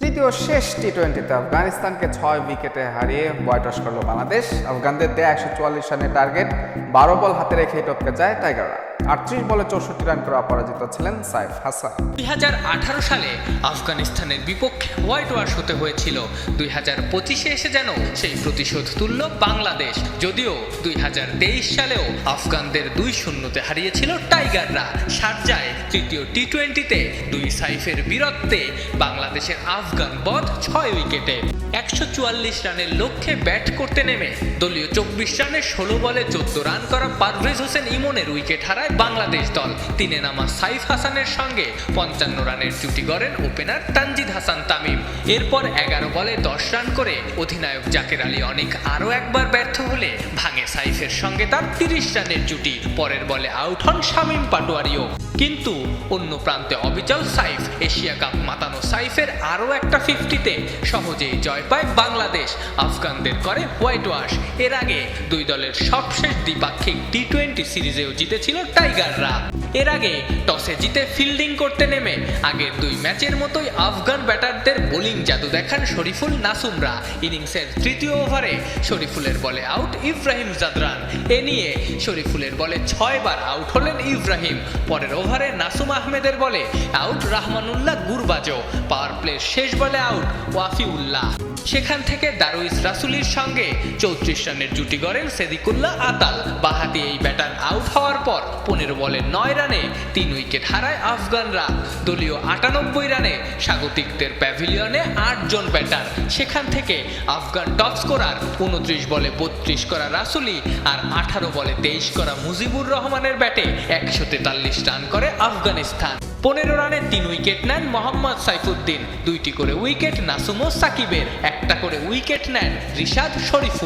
তৃতীয় শেষ টি টোয়েন্টিতে আফগানিস্তানকে ছয় উইকেটে হারিয়ে বয়টস করল বাংলাদেশ। আফগানদের দেয় একশো চুয়াল্লিশ রানের টার্গেট, বারো বল হাতে রেখে টপকে যায় টাইগাররা। আটত্রিশ বলে চৌষট্টি রান করে অপরাজিত ছিলেন সাইফ হাসান। দুই হাজার আঠারো সালে আফগানিস্তানের বিপক্ষে হোয়াইট ওয়াশ হতে হয়েছিল। দুই হাজার পঁচিশে এসে যেন সেই প্রতিশোধ তুলল বাংলাদেশ। যদিও দুই হাজার তেইশ সালেও আফগানদের দুই শূন্যতে হারিয়েছিল টাইগাররা। সারজায় তৃতীয় টি টোয়েন্টিতে দুই সাইফের বীরত্বে বাংলাদেশের আফগান বধ ছয় উইকেটে। একশো চুয়াল্লিশ রানের লক্ষ্যে ব্যাট করতে নেমে দলীয় চব্বিশ রানে ষোলো বলে চোদ্দ রান করা পারভেজ হোসেন ইমনের উইকেট হারায় বাংলাদেশ দল। তিনে নামা সাইফ হাসানের সঙ্গে পঞ্চান্ন রানের জুটি গড়েন ওপেনার তানজিদ হাসান তামিম। এরপর এগারো বলে দশ রান করে অধিনায়ক জাকের আলী অনেক আরও একবার ব্যর্থ হলে ভাঙে সাইফের সঙ্গে তার তিরিশ রানের জুটি। পরের বলে আউট হন শামীম পাটোয়ারিও। কিন্তু অন্য প্রান্তে অবিচল সাইফ, এশিয়া কাপ মাতানো সাইফের আরও একটা ফিফটিতে সহজেই জয় পায় বাংলাদেশ। আফগানদের করে হোয়াইট ওয়াশ। এর আগে দুই দলের সবশেষ দ্বিপাক্ষিক টি টোয়েন্টি সিরিজেও জিতেছিল টাইগাররা। এর আগে টসে জিতে ফিল্ডিং করতে নেমে আগের দুই ম্যাচের মতোই আফগান ব্যাটারদের বোলিং জাদু দেখান শরীফুল নাসুমরা। ইনিংসের তৃতীয় ওভারে শরীফুলের বলে আউট ইব্রাহিম জাদরান। এ নিয়ে শরীফুলের বলে ছয়বার আউট হলেন ইব্রাহিম। পরের ওভারে নাসুম আহমেদের বলে আউট রাহমানুল্লাহ গুরবাজো। পাওয়ার প্লের শেষ বলে আউট ওয়াফিউল্লাহ। সেখান থেকে দারুইস রাসুলির সঙ্গে চৌত্রিশ রানের জুটি গড়েন সেদিকুল্লাহ আতাল। বাহাতি এই ব্যাটার আউট হওয়ার পর পনেরো বলে নয় রানে তিন উইকেট হারায় আফগানরা। দলীয় আটানব্বই রানে স্বাগতিকদের প্যাভিলিয়নে আটজন ব্যাটার। সেখান থেকে আফগান টপ স্কোরার উনত্রিশ বলে বত্রিশ করা রাসুলি আর আঠারো বলে তেইশ করা মুজিবুর রহমানের ব্যাটে একশো তেতাল্লিশ রান করে আফগানিস্তান। পনেরো রানে তিন উইকেট নেন মোহাম্মদ সাইফুদ্দিন। দুইটি করে উইকেট নাসুমো সাকিবের। একটা করে উইকেট নেন রিশাদ শরীফুল।